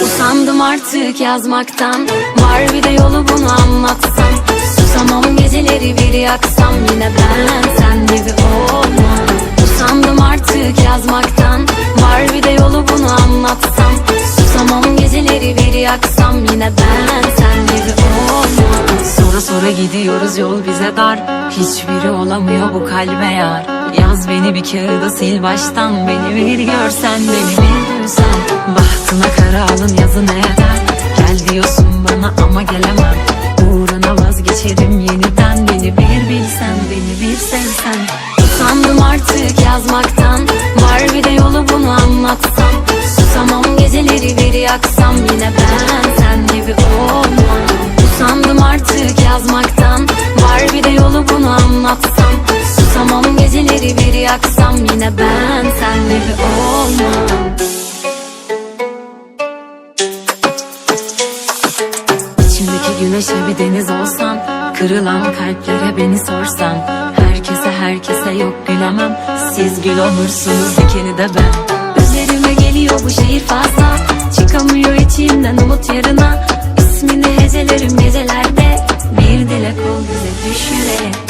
Usandım artık yazmaktan. Var bir de yolu bunu anlatsam. Susamam geceleri bir yaksam. Yine ben sen gibi olmam. Usandım artık yazmaktan. Var bir de yolu bunu anlatsam. Susamam geceleri bir yaksam. Yine ben sen gibi olmam. Sonra sonra gidiyoruz yol bize dar. Hiçbiri olamıyor bu kalbe yar. Yaz beni bir kağıda sil baştan. Beni bir görsen beni bir duysan. Bahtına kara alın yazı ne Gel diyorsun bana ama gelemem. Uğruna vazgeçerim yeniden. Beni bir bilsen beni bir sevsen. Usandım artık yazmaktan. Var bir de yolu bunu anlatsam. Susamam geceleri bir yaksam. Yine ben sen gibi olmam. Usandım artık yazmaktan. Var bir de yolu bunu anlatsam Susamam geceleri bir yaksam Yine ben sen gibi olmam. İçimdeki güneşe bir deniz olsan Kırılan kalplere beni sorsan Herkese herkese yok gülemem. Siz gül olursunuz dikeni de ben. Üzerime geliyor bu şehir fazla Çıkamıyor içimden umut yarına. İsmini hecelerim gecelerde Bir dilek ol bize düş yüreğe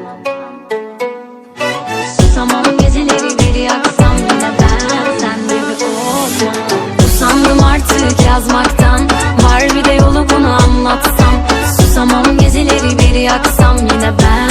yazmaktan Var bir de yolu bunu anlatsam. Susamam geceleri bir yaksam Yine ben